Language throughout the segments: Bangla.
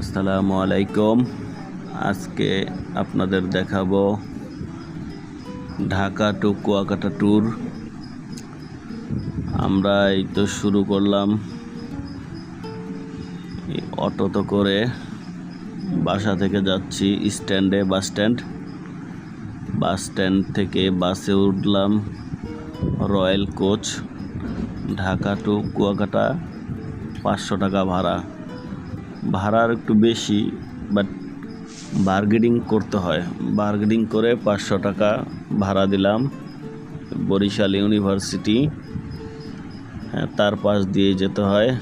আসসালামু আলাইকুম। আজকে আপনাদের দেখাবো ঢাকা টু কুয়াকাটা ট্যুর। আমরা এই তো শুরু করলাম এই অটোতে করে বাসা থেকে যাচ্ছি স্ট্যান্ডে, বাস স্ট্যান্ড। বাস স্ট্যান্ড থেকে বাসে উঠলাম royal coach, Dhaka to Kuakata পাঁচশো টাকা ভাড়া। ভাড়ার একটু বেশি বাট বার্গেনিং করতে হয়। বার্গেনিং করে পাঁচশো টাকা ভাড়া দিলাম বরিশাল ইউনিভার্সিটি। হ্যাঁ, তার পাশ দিয়ে যেতে হয়।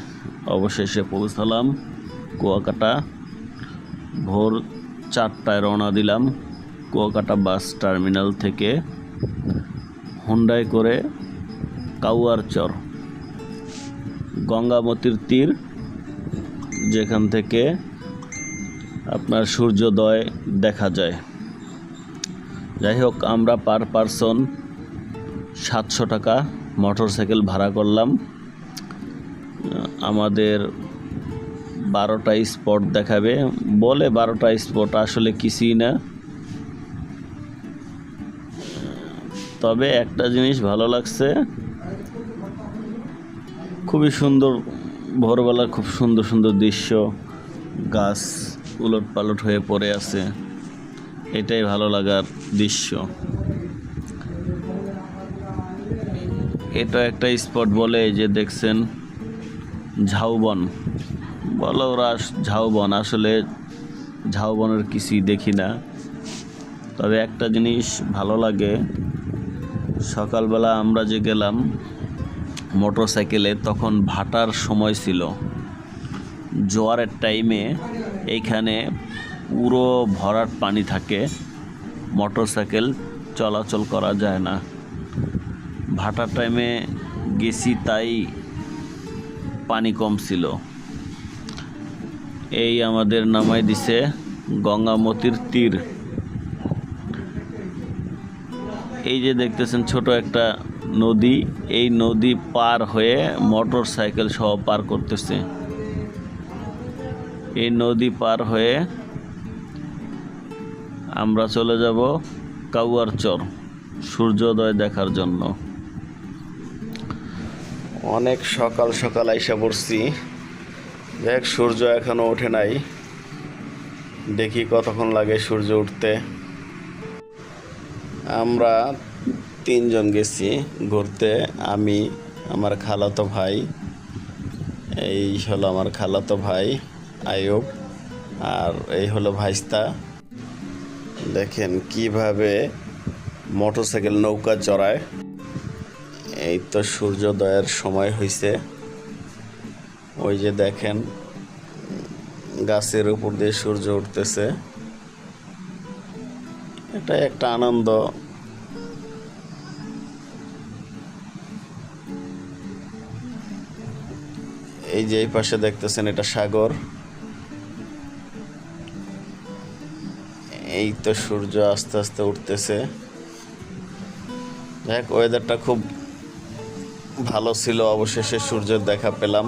অবশেষে পৌঁছালাম কুয়াকাটা। ভোর চারটায় রওনা দিলাম কুয়াকাটা বাস টার্মিনাল থেকে হুন্ডাই করে কাউয়ারচর গঙ্গামতির তীর যেখান থেকে আপনার সূর্যোদয় দেখা যায়। যাই হোক, আমরা পার পারসন সাতশো টাকা মোটর সাইকেল ভাড়া করলাম। আমাদের বারোটা স্পট দেখাবে। বলে বারোটা স্পট আসলে কিছুই না। তবে একটা জিনিস ভালো লাগছে, খুবই সুন্দর ভোরবেলা খুব সুন্দর সুন্দর দৃশ্য, গাছ উলট পালট হয়ে পড়ে আছে। এটাই ভালো লাগার দৃশ্য। এটা একটা স্পট বলে যে দেখছেন, ঝাউবন। বলো ওরা ঝাউবন, আসলে ঝাউবনের কিছুই দেখি না। তবে একটা জিনিস ভালো লাগে, সকালবেলা আমরা যে গেলাম মোটর সাইকেলে তখন ভাটার সময় ছিল। জোয়ারের টাইমে এইখানে পুরো ভরাট পানি থাকে। মোটর সাইকেল চলাচল করা যায় না। ভাটার টাইমে গেছি তাই পানি কম ছিল। এই আমাদের নামাই দিছে গঙ্গামতির তীর। এই যে দেখতেছেন ছোট একটা নদী, এই নদী পার হয়ে মোটর সাইকেল সহ পার করতেছে। এই নদী পার হয়ে আমরা চলে যাব কাউয়ার চর সূর্যোদয় দেখার জন্য। অনেক সকাল সকাল আইসা পড়ছি। দেখ, সূর্য এখনও ওঠে নাই। দেখি কতক্ষণ লাগে সূর্য উঠতে। আমরা তিনজন গেছি ঘুরতে। আমি, আমার খালাতো ভাই, এই হলো আমার খালাতো ভাই আয়ুব আর এই হলো ভাইস্তা। দেখেন কীভাবে মোটরসাইকেল নৌকা চড়ায়। এই তো সূর্যোদয়ের সময় হয়েছে ওই যে দেখেন, গাছের উপর দিয়ে সূর্য উঠতেছে। এটা একটা আনন্দ। এই যে এই পাশে দেখতেছেন এটা সাগর। এই তো সূর্য আস্তে আস্তে উঠতেছে। দেখ ওয়েদারটা খুব ভালো ছিল, অবশেষে সূর্যের দেখা পেলাম।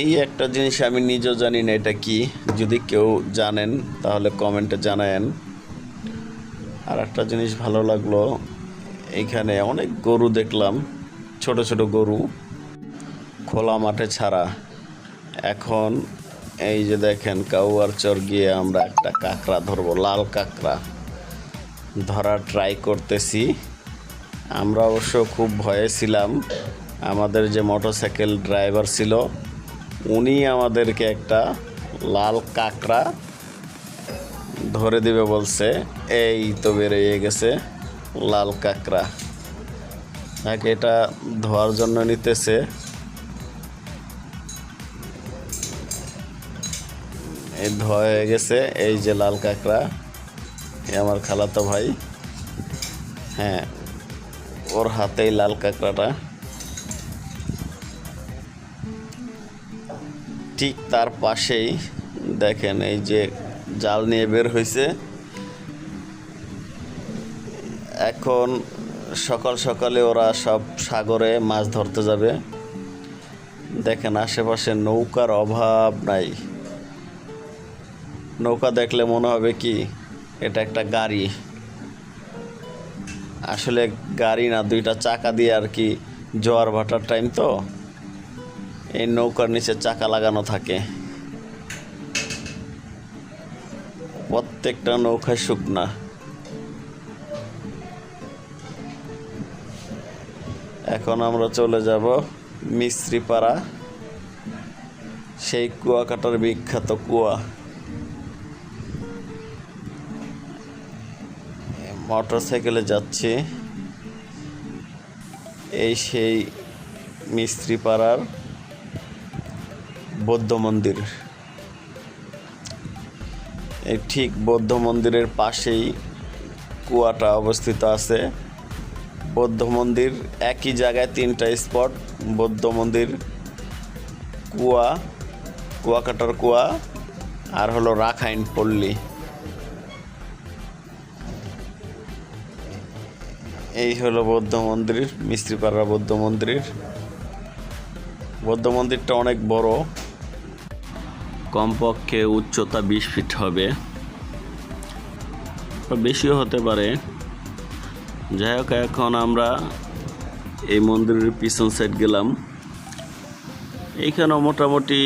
এই একটা জিনিস আমি নিজেও জানি না, এটা কি? যদি কেউ জানেন, তাহলে কমেন্টে জানায়েন। আর একটা জিনিস ভালো লাগল এইখানে অনেক গরু দেখলাম, ছোট ছোট গরু, খোলা মাঠে ছাড়া। এখন এই যে দেখেন, কাউয়ার চর গিয়ে আমরা একটা কাঁকড়া ধরবো, লাল কাঁকড়া। ধরার ট্রাই করতেছি। আমরা অবশ্য খুব ভয়ে ছিলাম। আমাদের যে মোটরসাইকেল ড্রাইভার ছিল, উনি আমাদেরকে একটা লাল কাঁকড়া ধরে দিবে বলছে। এই তো বেরিয়ে গেছে লাল কাঁকড়া। এক এটা ধোয়ার জন্য নিতেছে। এই ধোয়া হয়ে গেছে, এই যে লাল কাঁকড়া। এ আমার খালাতো ভাই। হ্যাঁ ওর হাতেই লাল কাঁকড়াটা। ঠিক তার পাশেই দেখেন, এই যে জাল নিয়ে বের হয়েছে এখন সকাল সকালে ওরা সব সাগরে মাছ ধরতে যাবে। দেখেন আশেপাশে নৌকার অভাব নাই। নৌকা দেখলে মনে হবে কি, এটা একটা গাড়ি। আসলে গাড়ি না, দুইটা চাকা দিয়ে আর কি জোয়ার ভাটার টাইম তো। এই নৌকার নিচে চাকা লাগানো থাকে। প্রত্যেকটা নৌকায় শুকনা। এখন আমরা চলে যাব মিস্ত্রিপাড়া সেই কুয়াকাটার বিখ্যাত কুয়া। মোটর সাইকেলে যাচ্ছি। এই সেই মিস্ত্রিপাড়ার বৌদ্ধ মন্দির। ঠিক বৌদ্ধ মন্দিরের পাশেই কুয়াটা অবস্থিত আছে। বৌদ্ধ মন্দির, একই জায়গায় তিনটা স্পট, বৌদ্ধ মন্দির, কুয়া, কুয়াকাটার কুয়া, আর হলো রাখাইন পল্লী। এই হলো বৌদ্ধ মন্দির, মিস্ত্রিপাড়া বৌদ্ধ মন্দির। বৌদ্ধ মন্দিরটা অনেক বড়। কমপক্ষে উচ্চতা বিশ ফিট হবে। বেশিও হতে পারে। যাই হোক, এখন আমরা এই মন্দিরের পিছন সাইড গেলাম। এইখানেও মোটামুটি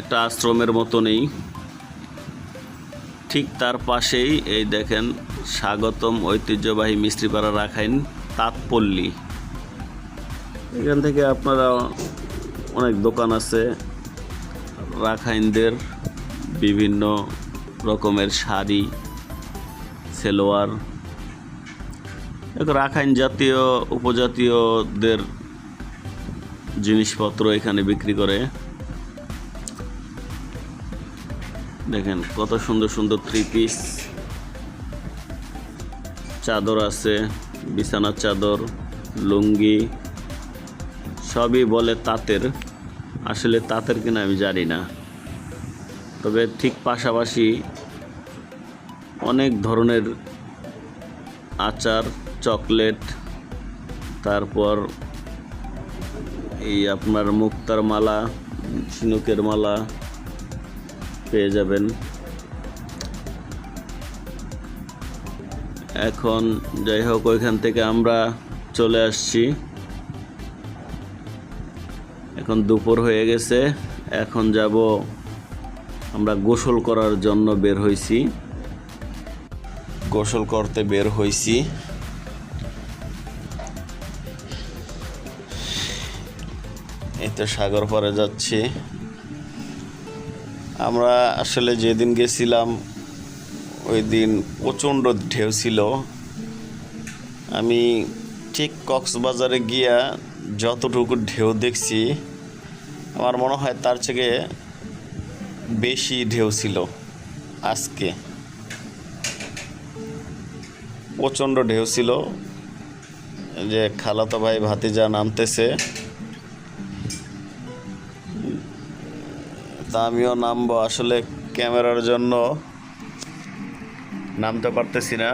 একটা আশ্রমের মতো নেই। ঠিক তার পাশেই এই দেখেন স্বাগতম ঐতিহ্যবাহী মিস্ত্রিপাড়া রাখাইন তাঁতপল্লী। এখান থেকে আপনারা অনেক দোকান আছে। রাখাইনদের বিভিন্ন রকমের শাড়ি, সেলোয়ার রাখাইন জাতীয় উপজাতীয়দের জিনিসপত্র এখানে বিক্রি করে। দেখেন কত সুন্দর সুন্দর থ্রি পিস চাদর আছে, বিছানার চাদর, লুঙ্গি, সবই বলে তাঁতের। আসলে তাঁতের কিনা আমি জানি না। তবে ঠিক পাশাপাশি অনেক ধরনের আচার চকলেট, তারপর এই আপনার মুক্তার মালা, ঝিনুকের মালা পেয়ে যাবেন। এখন যাই হোক, ওইখান থেকে আমরা চলে আসছি। এখন দুপুর হয়ে গেছে। এখন যাব, আমরা গোসল করার জন্য বের হয়েছি গোসল করতে বের হয়েছি এই সাগর পাড়ে যাচ্ছি। আমরা আসলে যেদিন গেছিলাম, ওই দিন প্রচণ্ড ঢেউ ছিল। আমি ঠিক কক্সবাজারে গিয়া যতটুকু ঢেউ দেখছি, আমার মনে হয় তার থেকে বেশি ঢেউ ছিল আজকে। প্রচণ্ড ঢেউ ছিল। যে খালাতো ভাই ভাতিজা নামতেছে তা আমিও নামবো। আসলে ক্যামেরার জন্য নামতে পারতেছি না।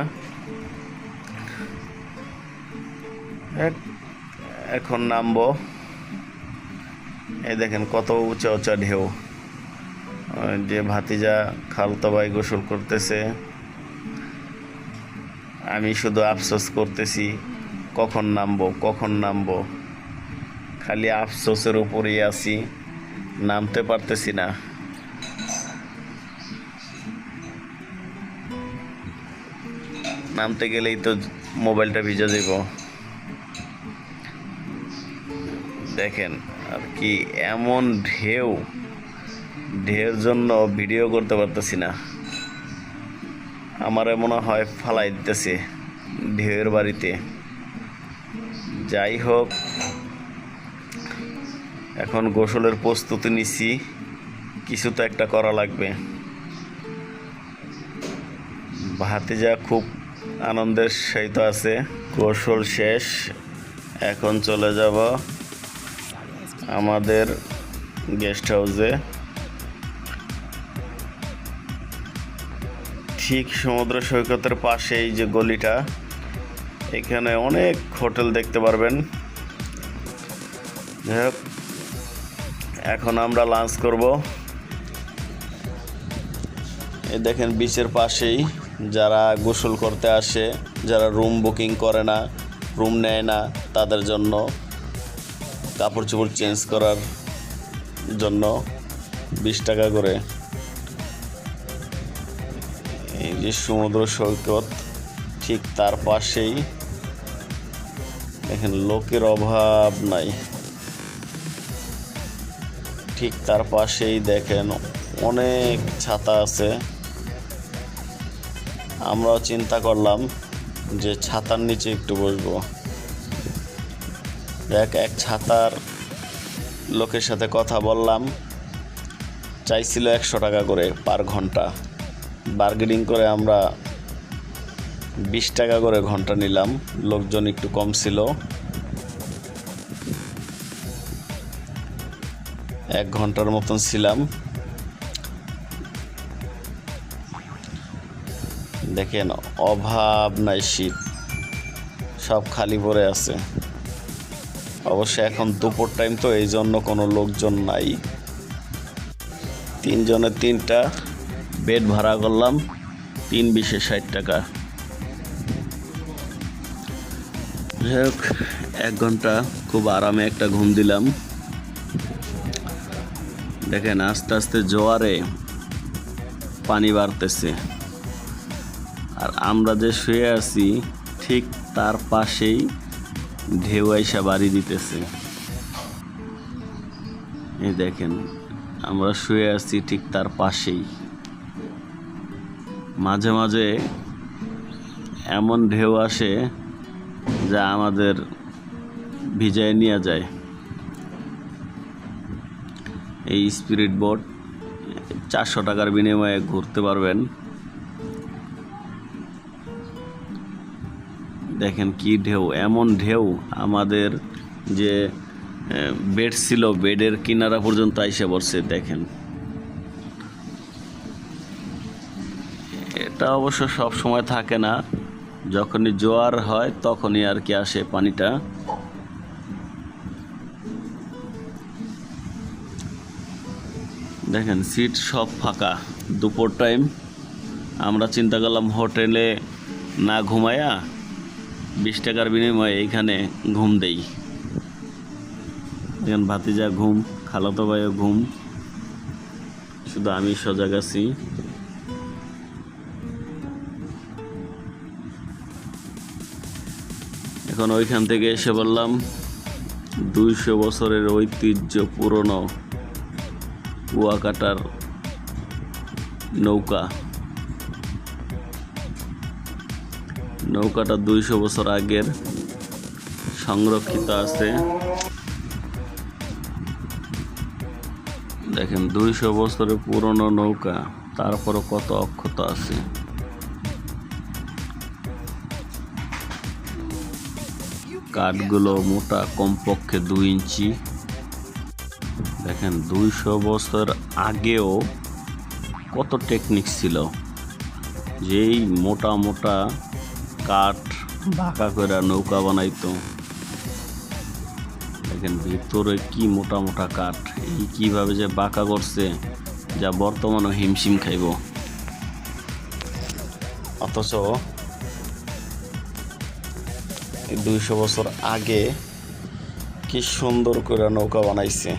এখন নামবো। এই দেখেন কত উঁচা উঁচা ঢেউ। যে ভাতিজা খালতো ভাই গোসল করতেছে। আমি শুধু আফসোস করতেছি, কখন নামবো কখন নামবো। খালি আফসোসের উপরেই আছি। নামতে পারতেছি না। নামতে গেলেই তো মোবাইলটা ভিজে দেব দেখেন, আর কি এমন ঢেউ। ঢেউর জন্য ভিডিও করতে পারতেছি না। আমার মনে হয় ফালাই দিতেছে ঢেউয়ের বাড়িতে। যাই হোক এখন গোসলের প্রস্তুতি নিছি। কিছু তো একটা করা লাগবে। ভাতিজা খুব আনন্দের সহিত আছে। গোসল শেষ। এখন চলে যাব আমাদের গেস্ট হাউসে। ঠিক সমুদ্র সৈকতের পাশেই যে গলিটা এখানে অনেক হোটেল দেখতে পারবেন। যাই হোক, এখন আমরা লাঞ্চ করব। এই দেখেন বিচের পাশেই যারা গোসল করতে আসে, যারা রুম বুকিং করে না রুম নেয় না, তাদের জন্য কাপড় চোপড় চেঞ্জ করার জন্য বিশ টাকা করে। এই যে সমুদ্র সৈকত, ঠিক তার পাশেই। দেখেন লোকের অভাব নাই। ঠিক তার পাশেই দেখেন অনেক ছাতা আছে। আমরাও চিন্তা করলাম যে ছাতার নিচে একটু বসবো। দেখ, এক ছাতার লোকের সাথে কথা বললাম। চাইছিল একশো টাকা করে পার ঘণ্টা। বার্গেনিং করে আমরা বিশ টাকা করে ঘণ্টা নিলাম। লোকজন একটু কম ছিল। এক ঘণ্টার মতন ছিলাম। দেখেন, অভাব নাই শীত। সব খালি পড়ে আছে। অবশ্য এখন দুপুর টাইম তো এই জন্য কোনো লোকজন নাই। তিনজনের তিনটা বেড ভাড়া করলাম, তিন বিশে ষাট টাকা। যাই হোক, এক ঘণ্টা খুব আরামে একটা ঘুম দিলাম। দেখেন, আস্তে আস্তে জোয়ারে পানি বাড়তেছে। আর আমরা যে শুয়ে আছি, ঠিক তার পাশেই ঢেউ আইসা বাড়ি দিতেছে। এই দেখেন, আমরা শুয়ে আছি ঠিক তার পাশেই। মাঝে মাঝে এমন ঢেউ আসে যা আমাদের ভিজায় নিয়ে যায়। এই স্পিরিট বোট চারশো টাকার বিনিময়ে ঘুরতে পারবেন। দেখেন কি ঢেউ, এমন ঢেউ আমাদের যে বেড ছিল, বেডের কিনারা পর্যন্ত আইসে পড়ছে, দেখেন। এটা অবশ্য সব সময় থাকে না, যখনই জোয়ার হয় তখনই আর কি আসে পানিটা। দেখেন সিট সব ফাঁকা। দুপুর টাইম আমরা চিন্তা করলাম হোটেলে না ঘুমায়া বিশ টাকার বিনিময়ে এইখানে ঘুম দেই। দেখেন, ভাতিজা ঘুম, খালাতো ভাইও ঘুম। শুধু আমি সজাগ আছি। এখন ওইখান থেকে এসে বললাম, দুইশো বছরের ঐতিহ্য পুরনো কুয়াকাটার নৌকা। নৌকাটা দুইশো বছর আগের সংরক্ষিত আছে। দেখেন, দুইশো বছরের পুরনো নৌকা, তারপরও কত অক্ষত আছে। কাঠগুলো মোটা, কমপক্ষে দুই ইঞ্চি। দেখেন, দুইশো বছর আগেও কত টেকনিক ছিল। যেই মোটা মোটা কাঠ বাঁকা করে নৌকা বানাইতো। দেখেন, ভিতরে কি মোটা মোটা কাঠ, এই কীভাবে যে বাঁকা করছে, যা বর্তমানে হিমশিম খাইব। অথচ দুইশো বছর আগে কি সুন্দর করে নৌকা বানাইছে।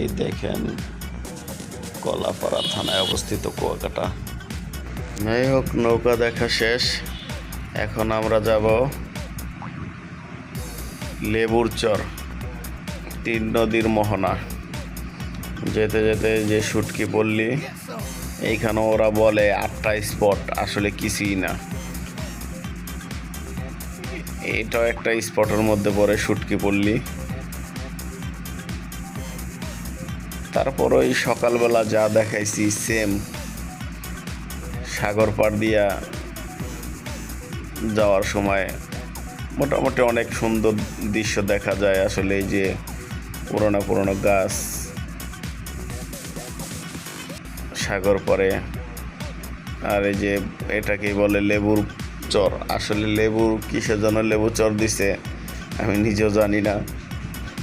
এই দেখেন, কলাপাড়া থানায় অবস্থিত কুয়াকাটা। যাই হোক নৌকা দেখা শেষ। এখন আমরা যাব লেবুর চর তিন নদীর মোহনা। যেতে যেতে যে শুটকি পড়লি, এইখানে ওরা বলে আটটা স্পট, আসলে কিছুই না। এটাও একটা স্পটের মধ্যে পড়ে শুটকি পড়লি। তারপর ওই সকালবেলা যা দেখাইছি সেম সাগর পাড় দিয়া যাওয়ার সময় মোটামুটি অনেক সুন্দর দৃশ্য দেখা যায়। আসলে এই যে পুরোনো পুরোনো গাছ, সাগর পরে আর এই যে এটাকেই বলে লেবুর চর। আসলে লেবুর কিসের জন্য লেবু চর দিছে, আমি নিজেও জানি না,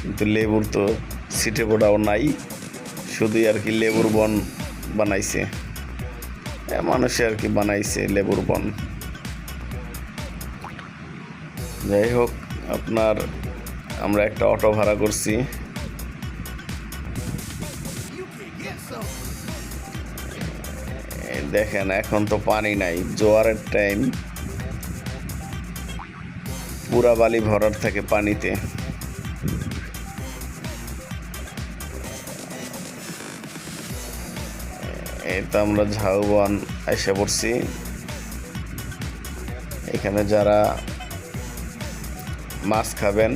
কিন্তু লেবুর তো সিটে পোড়াও নাই। শুধুই আর কি লেবুর বন বানাইছে। মানুষে আর কি বানাইছে লেবুর বন। যাই হোক, আপনার, আমরা একটা অটো ভাড়া করছি। দেখেন, এখন তো পানি নাই, জোয়ারের টাইম পুরা বালি ভরার থাকে পানিতে। তো আমরা ঝাউবন এসে পড়ছি। এখানে যারা মাছ খাবেন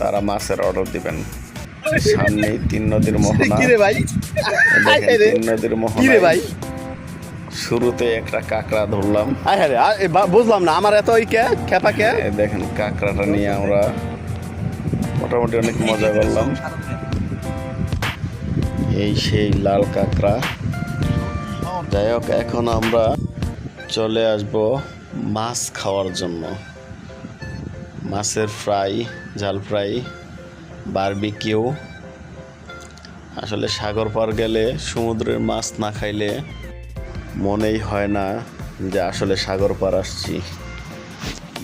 তারা মাছের অর্ডার দিবেন। সামনেই তিন নদীর মোহনা। ভাই? তিন নদীর মোহনা ভাই? শুরুতে একটা কাঁকড়া ধরলাম। বুঝলাম না আমার এত ওই কে খেপা কে? দেখেন কাঁকড়াটা নিয়ে আমরা মোটামুটি অনেক মজা করলাম। এই সেই লাল কাঁকড়া। যাই হোক, এখন আমরা চলে আসব মাছ খাওয়ার জন্য। মাছের ফ্রাই, ঝাল ফ্রাই, বারবিকিউ। আসলে সাগর পার গেলে সমুদ্রের মাছ না খাইলে মনেই হয় না যে আসলে সাগর পার আসছি।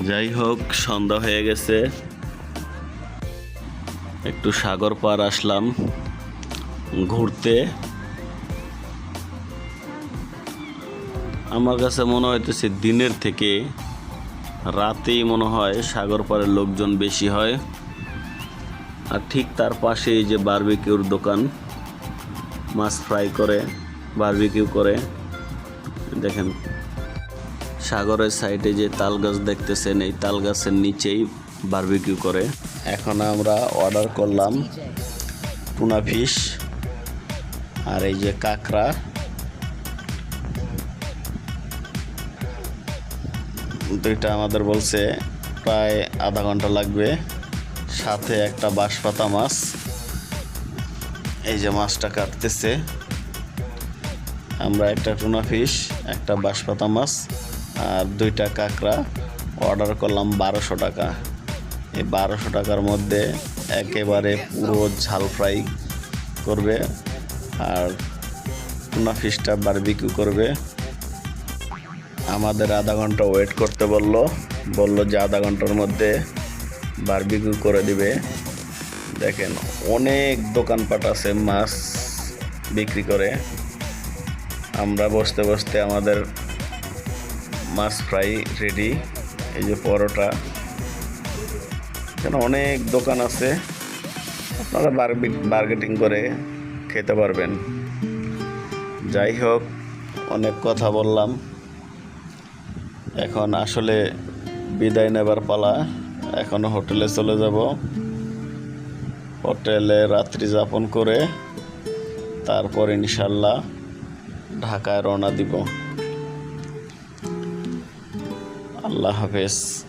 যাই হোক, সন্ধ্যা হয়ে গেছে। একটু সাগর পার আসলাম ঘুরতে। আমার কাছে মনে হইতেছে দিনের থেকে রাতেই মনে হয় সাগর পাড়ের লোকজন বেশি হয়। আর ঠিক তার পাশে এই যে বার্বিকিউর দোকান, মাছ ফ্রাই করে বার্বিকিউ করে। দেখেন, সাগরের সাইডে যে তাল গাছ দেখতেছেন, এই তাল গাছের নিচেই বার্বিকিউ করে। এখন আমরা অর্ডার করলাম টুনা ফিশ আর এই যে কাঁকড়া। দুইটা আমাদের বলছে, প্রায় আধা ঘণ্টা লাগবে। সাথে একটা বাঁশপাতা মাছ। এই যে মাছটা কাটতেছে। আমরা একটা টুনা ফিশ, একটা বাঁশপাতা মাছ আর দুইটা কাঁকড়া। অর্ডার করলাম বারোশো টাকা। এই বারোশো টাকার মধ্যে একেবারে পুরো ঝাল ফ্রাই করবে আর টুনা ফিশটা বারবিকিউ করবে। আমাদের আধা ঘণ্টা ওয়েট করতে বলল। বলল যে আধা ঘণ্টার মধ্যে বারবিকিউ করে দিবে। দেখেন, অনেক দোকানপাট আছে মাছ বিক্রি করে। আমরা বসতে বসতে আমাদের মাছ ফ্রাই রেডি এই যে পরোটা। এখানে অনেক দোকান আছে। আপনারা বার্গেটিং করে খেতে পারবেন। যাই হোক, অনেক কথা বললাম। এখন আসলে বিদায় নেবার পালা। এখন হোটেলে চলে যাব। হোটেলে রাত্রি যাপন করে তারপর ইনশাল্লাহ ঢাকায় রওনা দিব। আল্লাহ হাফেজ।